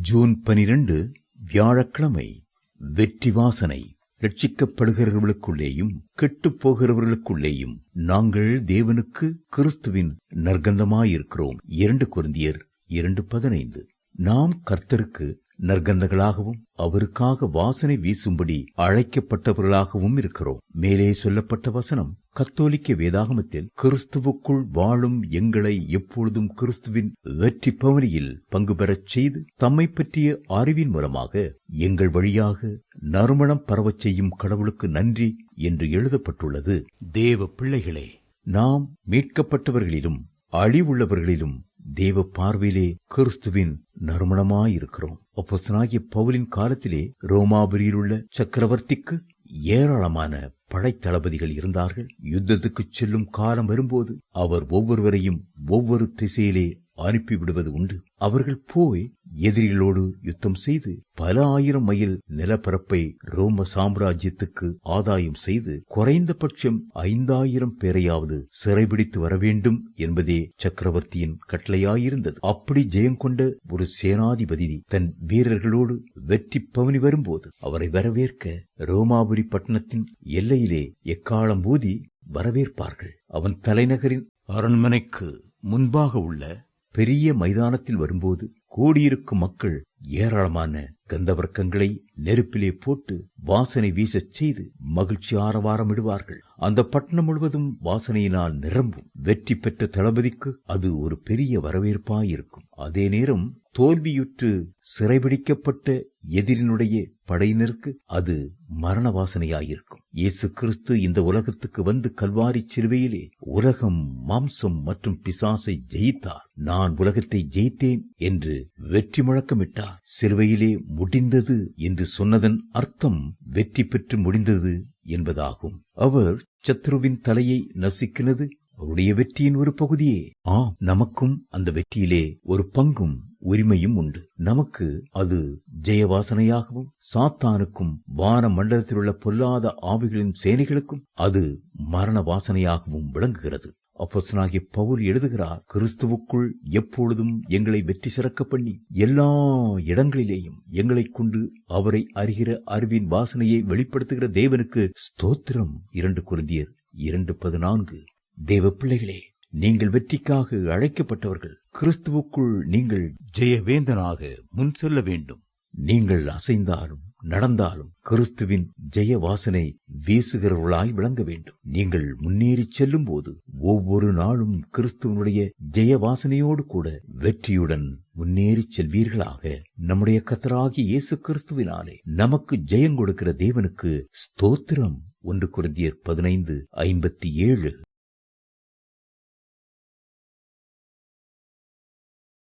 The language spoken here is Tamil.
ஜூன் பனிரெண்டு வியாழக்கிழமை வெற்றி வாசனை ரட்சிக்கப்படுகிறவர்களுக்குள்ளேயும் கெட்டுப் போகிறவர்களுக்குள்ளேயும் நாங்கள் தேவனுக்கு கிறிஸ்துவின் நற்கந்தமாயிருக்கிறோம். இரண்டு குருந்தியர் இரண்டு பதினைந்து. நாம் கர்த்தருக்கு நற்கந்தங்களாகவும் அவருக்காக வாசனை வீசும்படி அழைக்கப்பட்டவர்களாகவும் இருக்கிறோம். மேலே சொல்லப்பட்ட வசனம் கத்தோலிக்க வேதாகமத்தில் கிறிஸ்துவுக்குள் வாழும் எங்களை எப்பொழுதும் கிறிஸ்துவின் வெற்றி பவனியில் பங்கு பெறச் செய்து தம்மை பற்றிய அறிவின் மூலமாக எங்கள் வழியாக நறுமணம் பரவச் செய்யும் கடவுளுக்கு நன்றி என்று எழுதப்பட்டுள்ளது. தேவ பிள்ளைகளே நாம் மீட்கப்பட்டவர்களிலும் அழிவுள்ளவர்களிலும் தேவ பார்வையிலே கிறிஸ்துவின் நறுமணமாயிருக்கிறோம். அப்போசனாகிய பவுலின் காலத்திலே ரோமாபுரியிலுள்ள சக்கரவர்த்திக்கு ஏராளமான படைத்தளபதிகள் இருந்தார்கள். யுத்தத்துக்குச் செல்லும் காலம் வரும்போது அவர் ஒவ்வொருவரையும் ஒவ்வொரு திசையிலே அனுப்பிவிடுவது உண்டு. அவர்கள் போய் எதிரிகளோடு யுத்தம் செய்து பல ஆயிரம் மைல் நிலப்பரப்பை ரோம சாம்ராஜ்யத்துக்கு ஆதாயம் செய்து குறைந்தபட்சம் ஐந்தாயிரம் பேரையாவது சிறைபிடித்து வர வேண்டும் என்பதே சக்கரவர்த்தியின் கட்டளையாயிருந்தது. அப்படி ஜெயம் கொண்ட ஒரு சேனாதிபதி தன் வீரர்களோடு வெற்றி பவனி வரும்போது அவரை வரவேற்க ரோமாபுரி பட்டணத்தின் எல்லையிலே எக்காலம் ஊதி வரவேற்பார்கள். அவன் தலைநகரின் அரண்மனைக்கு முன்பாக உள்ள பெரிய மைதானத்தில் வரும்போது கூடியிருக்கும் மக்கள் ஏராளமான கந்தவர்க்கங்களை நெருப்பிலே போட்டு வாசனை வீசச் செய்து மகிழ்ச்சி ஆரவாரமிடுவார்கள். அந்த பட்டணம் முழுவதும் வாசனையினால் நிரம்பும். வெற்றி பெற்ற தளபதிக்கு அது ஒரு பெரிய வரவேற்பாயிருக்கும். அதே நேரம் தோல்வியுற்று சிறைபிடிக்கப்பட்ட எதிரினுடைய படையினருக்கு அது மரண வாசனையாயிருக்கும். இயேசு கிறிஸ்து இந்த உலகத்துக்கு வந்து கல்வாரி சிலுவையிலே உலகம் மாம்சம் மற்றும் பிசாசை ஜெயித்தார் நான் உலகத்தை ஜெயித்தேன் என்று வெற்றி முழக்கமிட்டார். சிலுவையிலே முடிந்தது என்று சொன்னதன் அர்த்தம் வெற்றி பெற்று முடிந்தது என்பதாகும். அவர் சத்ருவின் தலையை நசுக்கினது அவருடைய வெற்றியின் ஒரு பகுதியே. ஆம் நமக்கும் அந்த வெற்றியிலே ஒரு பங்கும் உரிமையும் உண்டு. நமக்கு அது ஜெயவாசனையாகவும் சாத்தானுக்கும் வான மண்டலத்தில் உள்ள பொல்லாத ஆவிகளின் சேனைகளுக்கும் அது மரண வாசனையாகவும் விளங்குகிறது. அப்போசனாகிய பவுல் எழுதுகிறார் கிறிஸ்துவுக்குள் எப்பொழுதும் எங்களை வெற்றி சிறக்க பண்ணி எல்லா இடங்களிலேயும் எங்களைக் கொண்டு அவரை அறிகிற அறிவின் வாசனையை வெளிப்படுத்துகிற தேவனுக்கு ஸ்தோத்திரம். இரண்டு குருந்தியர் இரண்டு பதினான்கு. தேவ பிள்ளைகளே நீங்கள் வெற்றிக்காக அழைக்கப்பட்டவர்கள் கிறிஸ்துவுக்குள் நீங்கள் ஜெயவேந்தனாக முன் செல்ல வேண்டும். நீங்கள் அசைந்தாலும் நடந்தாலும் கிறிஸ்துவின் ஜெய வாசனை வீசுகிறவர்களாய் விளங்க வேண்டும். நீங்கள் முன்னேறி செல்லும் போது ஒவ்வொரு நாளும் கிறிஸ்துவனுடைய ஜெய வாசனையோடு கூட வெற்றியுடன் முன்னேறிச் செல்வீர்களாக. நம்முடைய கத்தராகி இயேசு கிறிஸ்துவினாலே நமக்கு ஜெயம் கொடுக்கிற தேவனுக்கு ஸ்தோத்திரம். ஒன்று குருந்தியர் பதினைந்து ஐம்பத்தி ஏழு.